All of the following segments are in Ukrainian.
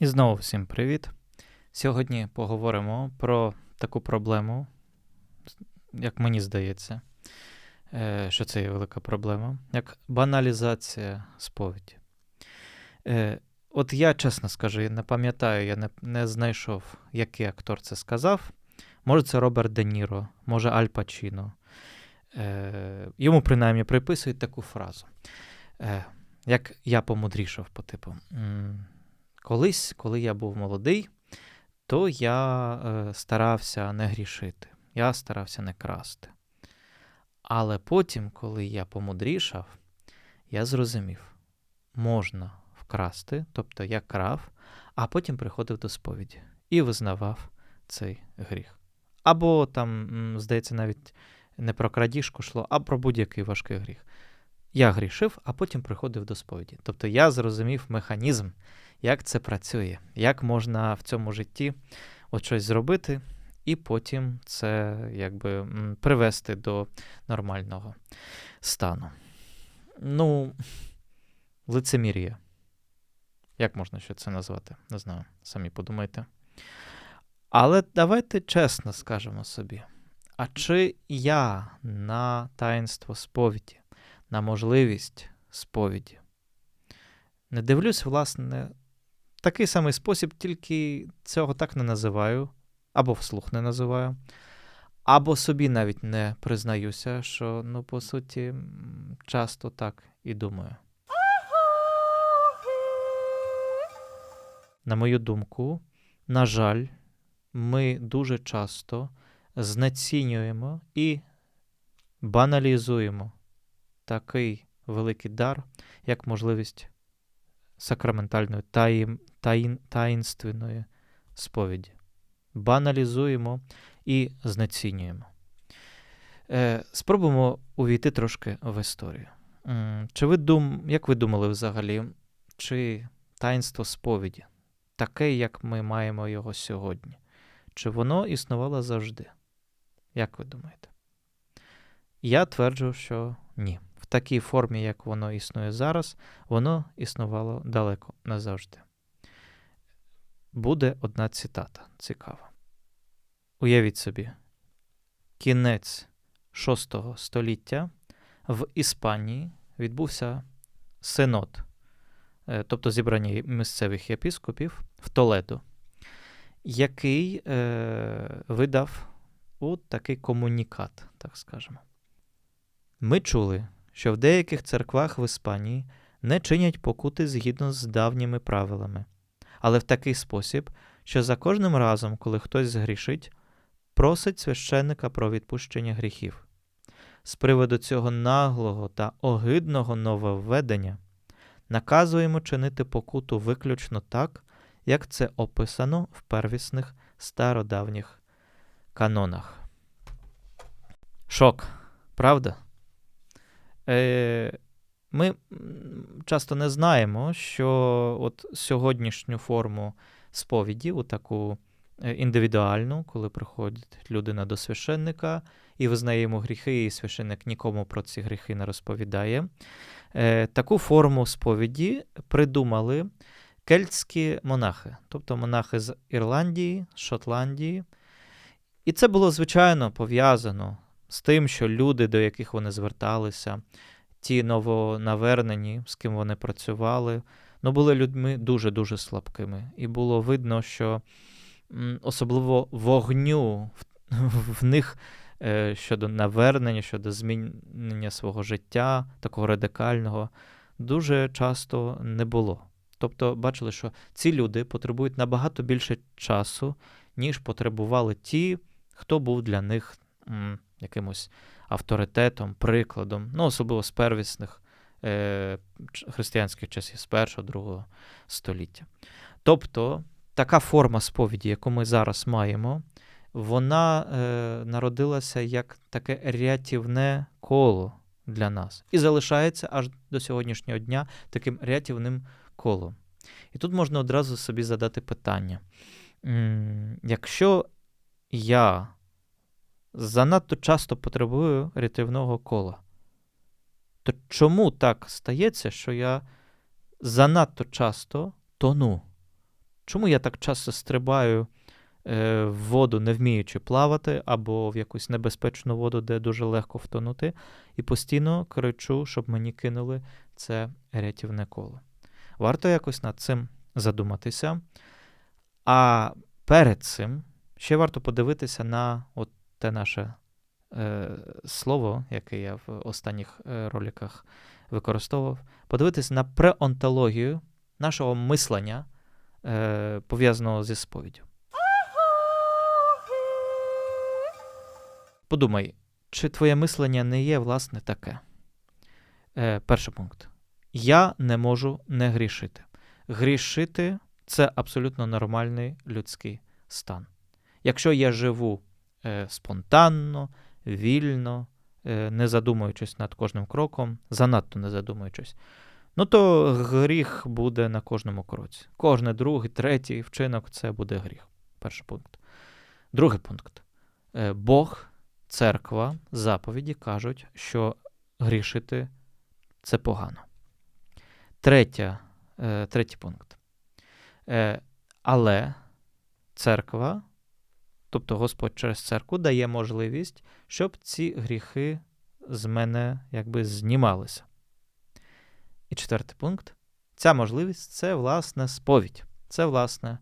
І знову всім привіт. Сьогодні поговоримо про таку проблему, як мені здається, е, що це є велика проблема, як баналізація сповіді. Е, От я чесно скажу, я не пам'ятаю, я не, не знайшов, який актор це сказав. Може, це Роберт Де Ніро, може Аль Пачіно. Е, Йому принаймні приписують таку фразу. Е, Як я помудрішав по типу. Колись, коли я був молодий, то я е, старався не грішити, я старався не красти. Але потім, коли я помудрішав, я зрозумів, можна вкрасти, тобто я крав, а потім приходив до сповіді і визнавав цей гріх. Або там, здається, навіть не про крадіжку йшло, а про будь-який важкий гріх. Я грішив, а потім приходив до сповіді. Тобто я зрозумів механізм, як це працює, як можна в цьому житті от щось зробити, і потім це якби привести до нормального стану. Ну, лицемір'я. Як можна ще це назвати? Не знаю, самі подумайте. Але давайте чесно скажемо собі: а чи я на таїнство сповіді, на можливість сповіді? Не дивлюсь, власне, такий самий спосіб, тільки цього так не називаю, або вслух не називаю, або собі навіть не признаюся, що, ну, по суті, часто так і думаю. На мою думку, на жаль, ми дуже часто знецінюємо і баналізуємо такий великий дар, як можливість сакраментальної таїм, таїн, таїнственної сповіді. Баналізуємо і знецінюємо. Е, спробуємо увійти трошки в історію. Чи ви дум, як ви думали взагалі, чи таїнство сповіді, таке, як ми маємо його сьогодні, чи воно існувало завжди? Як ви думаєте? Я тверджу, що ні. Такій формі, як воно існує зараз, воно існувало далеко не завжди. Буде одна цитата цікава. Уявіть собі, кінець VI століття в Іспанії відбувся синод, е, тобто зібрання місцевих єпіскопів в Толедо, який е, видав от такий комунікат, так скажемо. Ми чули, що в деяких церквах в Іспанії не чинять покути згідно з давніми правилами, але в такий спосіб, що за кожним разом, коли хтось згрішить, просить священника про відпущення гріхів. З приводу цього наглого та огидного нововведення наказуємо чинити покуту виключно так, як це описано в первісних стародавніх канонах. Шок, правда? Е, Ми часто не знаємо, що от сьогоднішню форму сповіді, таку е, індивідуальну, коли приходить людина до священника і визнає йому гріхи, і священник нікому про ці гріхи не розповідає. Е, Таку форму сповіді придумали кельтські монахи, тобто монахи з Ірландії, Шотландії. І це було, звичайно, пов'язано з тим, що люди, до яких вони зверталися, ті новонавернені, з ким вони працювали, ну, були людьми дуже-дуже слабкими. І було видно, що особливо вогню в, них е, щодо навернення, щодо змінення свого життя, такого радикального, дуже часто не було. Тобто, бачили, що ці люди потребують набагато більше часу, ніж потребували ті, хто був для них якимось авторитетом, прикладом, ну, особливо з первісних е, християнських часів, з першого, другого століття. Тобто, така форма сповіді, яку ми зараз маємо, вона е, народилася як таке рятівне коло для нас і залишається аж до сьогоднішнього дня таким рятівним колом. І тут можна одразу собі задати питання: якщо я занадто часто потребую рятівного кола, то чому так стається, що я занадто часто тону? чому я так часто стрибаю е, в воду, не вміючи плавати, або в якусь небезпечну воду, де дуже легко втонути, і постійно кричу, щоб мені кинули це рятівне коло. Варто якось над цим задуматися. А перед цим ще варто подивитися на от те наше е, слово, яке я в останніх е, роликах використовував, подивитися на преонтологію нашого мислення, е, пов'язаного зі сповіддю. Подумай, чи твоє мислення не є, власне, таке? Е, Перший пункт. Я не можу не грішити. Грішити це абсолютно нормальний людський стан. Якщо я живу спонтанно, вільно, е, не задумуючись над кожним кроком, занадто не задумуючись, ну то гріх буде на кожному кроці. Кожний другий, третій вчинок це буде гріх. Перший пункт. Другий пункт. Е, Бог, церква, заповіді кажуть, що грішити це погано. Третя, е, Третій пункт. Е, Але церква, тобто Господь через церкву дає можливість, щоб ці гріхи з мене якби знімалися. І четвертий пункт. Ця можливість це, власне, сповідь. Це, власне,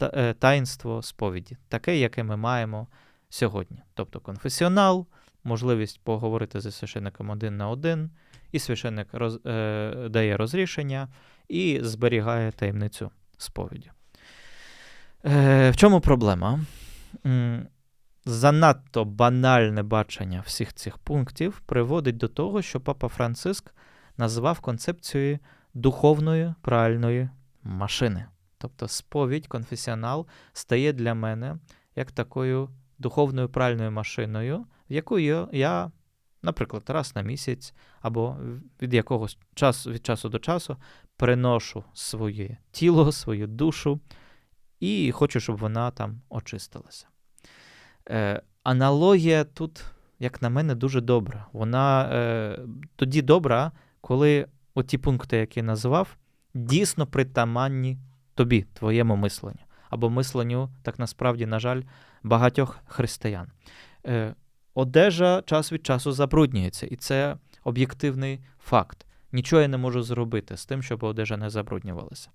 е, таїнство сповіді, таке, яке ми маємо сьогодні. Тобто конфесіонал, можливість поговорити зі священником один на один, і священник роз, е, дає розрішення і зберігає таємницю сповіді. Е, в чому проблема? Занадто банальне бачення всіх цих пунктів приводить до того, що Папа Франциск назвав концепцією духовної пральної машини. Тобто сповідь, конфесіонал стає для мене як такою духовною пральною машиною, в яку я- наприклад, раз на місяць або від якогось часу від часу до часу приношу своє тіло, свою душу і хочу, щоб вона там очистилася. Е, аналогія тут, як на мене, дуже добра. Вона е, тоді добра, коли оті пункти, які я називав, дійсно притаманні тобі, твоєму мисленню, або мисленню, так насправді, на жаль, багатьох християн. Е, одежа час від часу забруднюється, і це об'єктивний факт. Нічого я не можу зробити з тим, щоб одежа не забруднювалася.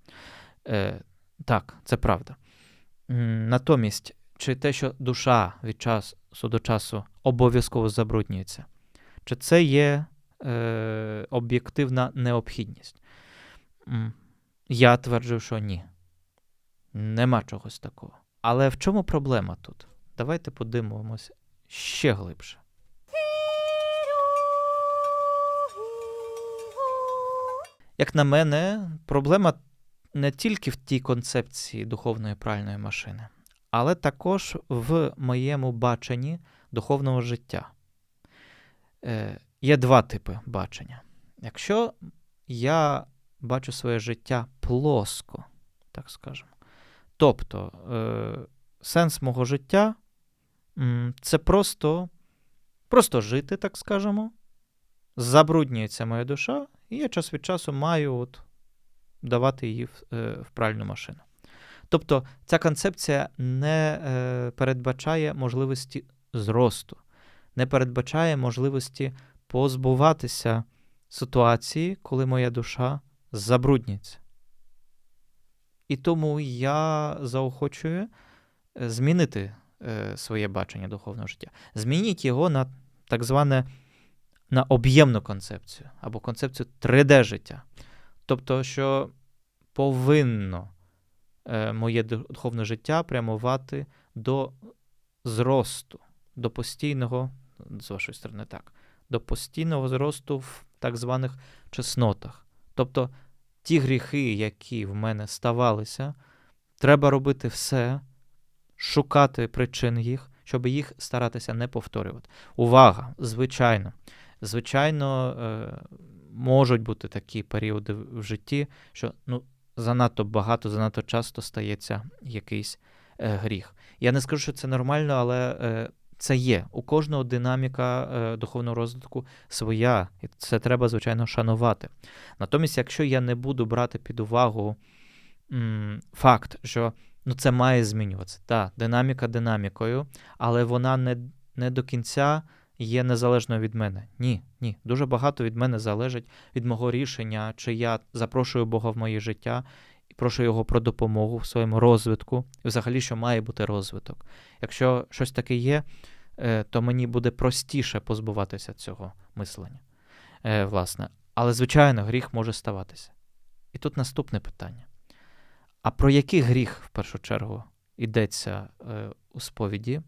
Е, так, це правда. Натомість, чи те, що душа від часу до часу обов'язково забруднюється, чи це є е, об'єктивна необхідність? Я тверджу, що ні. Нема чогось такого. Але в чому проблема тут? Давайте подивимося ще глибше. Як на мене, проблема не тільки в тій концепції духовної пральної машини, але також в моєму баченні духовного життя. Е, є два типи бачення. Якщо я бачу своє життя плоско, так скажемо, тобто е, сенс мого життя це просто, просто жити, так скажемо, забруднюється моя душа, і я час від часу маю от давати її в, е, в пральну машину. Тобто ця концепція не е, передбачає можливості зросту, не передбачає можливості позбуватися ситуації, коли моя душа забруднюється. І тому я заохочую е, змінити своє бачення духовного життя. Змініть його на так зване на об'ємну концепцію або концепцію 3D життя. Тобто, що повинно е, моє духовне життя прямувати до зросту, до постійного, з вашої сторони, так, до постійного зросту в так званих чеснотах. Тобто ті гріхи, які в мене ставалися, треба робити все, шукати причин їх, щоб їх старатися не повторювати. Увага! Звичайно, звичайно, е, можуть бути такі періоди в житті, що ну, занадто багато, занадто часто стається якийсь е, гріх. Я не скажу, що це нормально, але е, це є. У кожного динаміка е, духовного розвитку своя, і це треба, звичайно, шанувати. Натомість, якщо я не буду брати під увагу м, факт, що ну, це має змінюватися. Так, динаміка динамікою, але вона не, не до кінця є незалежною від мене. Ні, ні. Дуже багато від мене залежить від мого рішення, чи я запрошую Бога в моє життя і прошу його про допомогу в своєму розвитку, і взагалі, що має бути розвиток. Якщо щось таке є, е, то мені буде простіше позбуватися цього мислення. Е, Власне. Але, звичайно, гріх може ставатися. І тут наступне питання. А про який гріх в першу чергу йдеться е, у сповіді,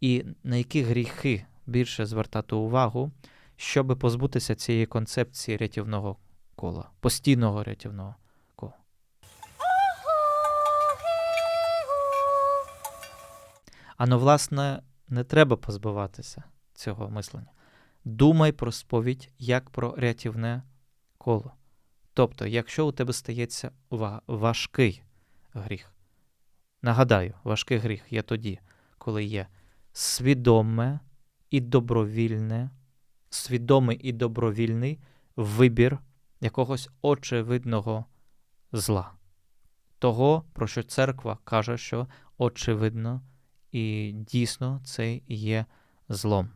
і на які гріхи більше звертати увагу, щоб позбутися цієї концепції рятівного кола, постійного рятівного? А ну, власне, не треба позбуватися цього мислення. Думай про сповідь як про рятівне коло. Тобто, якщо у тебе стається важкий гріх, нагадаю, важкий гріх є тоді, коли є свідоме і добровільне, свідомий і добровільний вибір якогось очевидного зла. Того, про що церква каже, що очевидно і дійсно це є злом.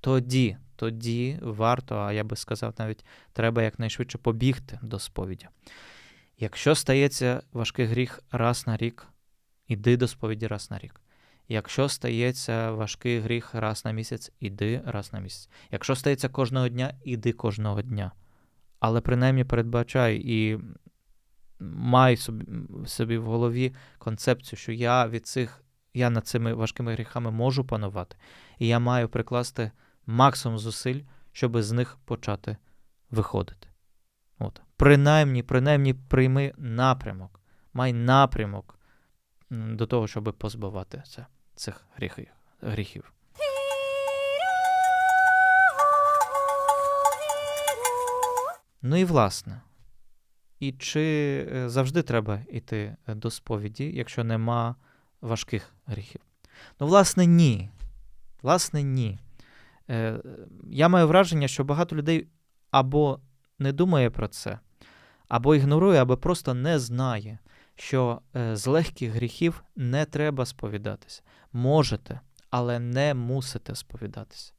Тоді, тоді варто, а я би сказав, навіть треба якнайшвидше побігти до сповіді. Якщо стається важкий гріх раз на рік, іди до сповіді раз на рік. Якщо стається важкий гріх раз на місяць, іди раз на місяць. Якщо стається кожного дня, іди кожного дня. Але принаймні передбачай і май собі, собі в голові концепцію, що я від цих, я над цими важкими гріхами можу панувати, і я маю прикласти максимум зусиль, щоб з них почати виходити. От. Принаймні, принаймні прийми напрямок, май напрямок до того, щоб позбаватися цих гріхів. Ну і власне. І чи е, завжди треба йти до сповіді, якщо нема важких гріхів? Ну, власне, ні. Власне, ні. Е, Я маю враження, що багато людей або не думає про це, або ігнорує, або просто не знає, що е, з легких гріхів не треба сповідатися. Можете, але не мусите сповідатися.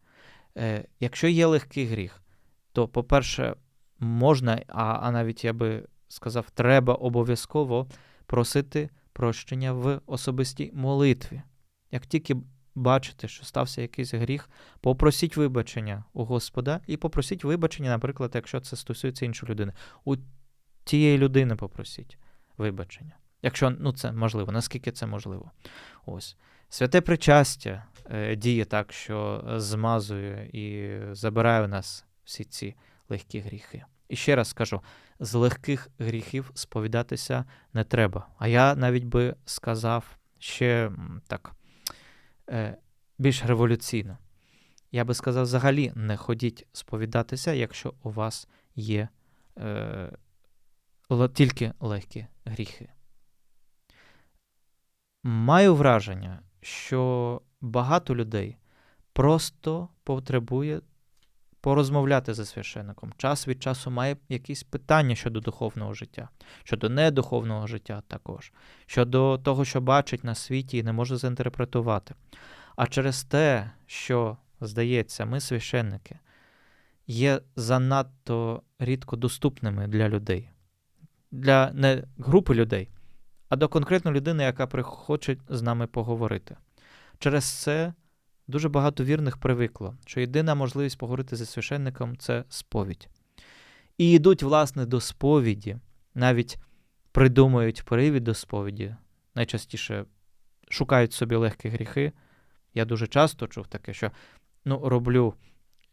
Е, Якщо є легкий гріх, то, по-перше, можна, а, а навіть я би сказав, треба обов'язково просити прощення в особистій молитві. Як тільки бачите, що стався якийсь гріх, попросіть вибачення у Господа і попросіть вибачення, наприклад, якщо це стосується іншої людини. У тієї людини попросіть вибачення. Якщо ну, це можливо, наскільки це можливо. Ось. Святе причастя е, діє так, що змазує і забирає у нас всі ці легкі гріхи. І ще раз скажу: з легких гріхів сповідатися не треба. А я навіть би сказав ще так е, більш революційно. Я би сказав, взагалі не ходіть сповідатися, якщо у вас є е, тільки легкі гріхи. Маю враження, що багато людей просто потребує порозмовляти зі священником. Час від часу має якісь питання щодо духовного життя, щодо недуховного життя також, щодо того, що бачить на світі і не може заінтерпретувати. А через те, що, здається, ми, священники, є занадто рідко доступними для людей, для не групи людей, а до конкретної людини, яка хоче з нами поговорити. Через це дуже багато вірних привикло, що єдина можливість поговорити зі священником це сповідь. І йдуть, власне, до сповіді, навіть придумують привід до сповіді, найчастіше шукають собі легкі гріхи. Я дуже часто чув таке, що ну, роблю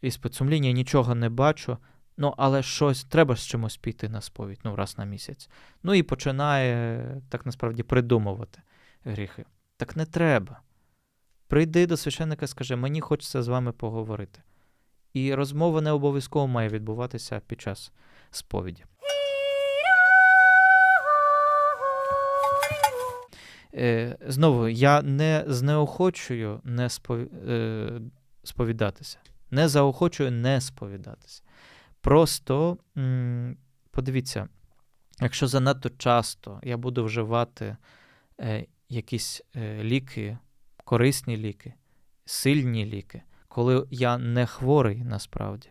іспит сумління, нічого не бачу, ну, але щось треба з чимось піти на сповідь, ну, раз на місяць. Ну і починає так насправді придумувати гріхи. Так не треба. Прийди до священника, скажи, мені хочеться з вами поговорити. І розмова не обов'язково має відбуватися під час сповіді. Е, знову, я не знеохочую не е, сповідатися, не заохочую не сповідатися. Просто м, подивіться, Якщо занадто часто я буду вживати е, якісь е, ліки, корисні ліки, сильні ліки, коли я не хворий насправді,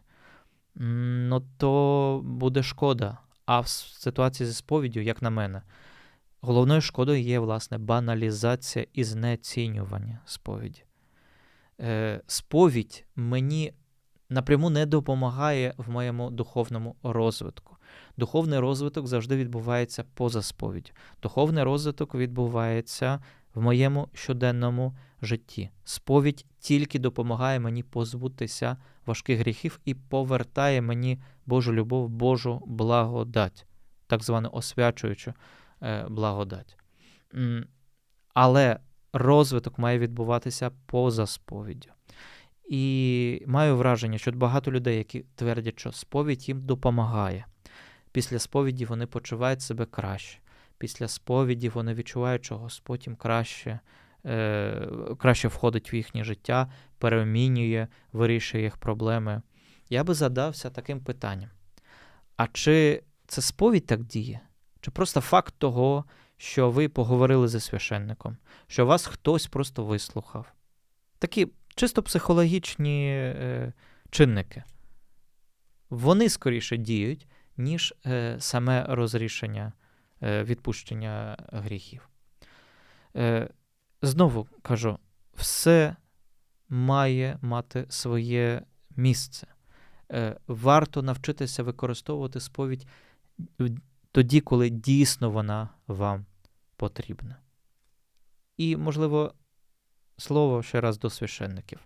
м, ну то буде шкода. А в ситуації зі сповіддю, як на мене, головною шкодою є власне баналізація і знецінювання сповіді. Е, сповідь мені напряму не допомагає в моєму духовному розвитку. Духовний розвиток завжди відбувається поза сповіддю. Духовний розвиток відбувається в моєму щоденному житті. Сповідь тільки допомагає мені позбутися важких гріхів і повертає мені Божу любов, Божу благодать, так звану освячуючу е, благодать. Але розвиток має відбуватися поза сповіддю. І маю враження, що багато людей, які твердять, що сповідь їм допомагає. Після сповіді вони почувають себе краще. Після сповіді вони відчувають, що Господь їм краще, е, краще входить в їхнє життя, перемінює, вирішує їх проблеми. Я би задався таким питанням: а чи це сповідь так діє? Чи просто факт того, що ви поговорили зі священником, що вас хтось просто вислухав? Такі чисто психологічні е, чинники. Вони скоріше діють, ніж е, саме розрішення е, відпущення гріхів. Е, знову кажу, все має мати своє місце. Е, варто навчитися використовувати сповідь тоді, коли дійсно вона вам потрібна. І, можливо, слово ще раз до священників.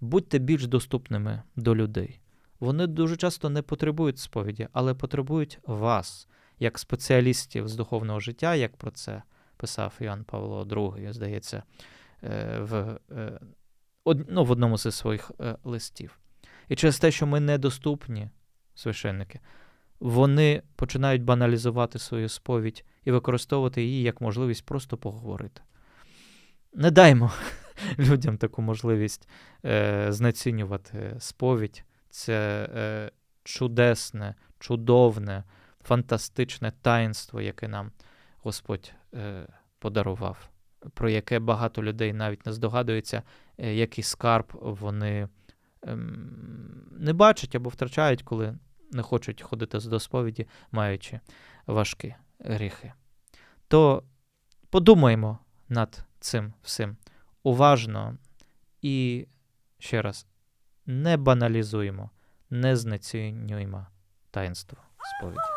Будьте більш доступними до людей. Вони дуже часто не потребують сповіді, але потребують вас, як спеціалістів з духовного життя, як про це писав Іоанн Павло II, здається, е, в, е, ну, в одному зі своїх е, листів. І через те, що ми недоступні, священники, вони починають баналізувати свою сповідь і використовувати її як можливість просто поговорити. Не даймо людям таку можливість е, знецінювати сповідь. Це е, чудесне, чудовне, фантастичне таїнство, яке нам Господь е, подарував, про яке багато людей навіть не здогадується, е, який скарб вони ем, не бачать або втрачають, коли не хочуть ходити до сповіді, маючи важкі гріхи. То подумаємо над цим всім уважно і ще раз не баналізуємо, не знецінюємо таїнство сповіді.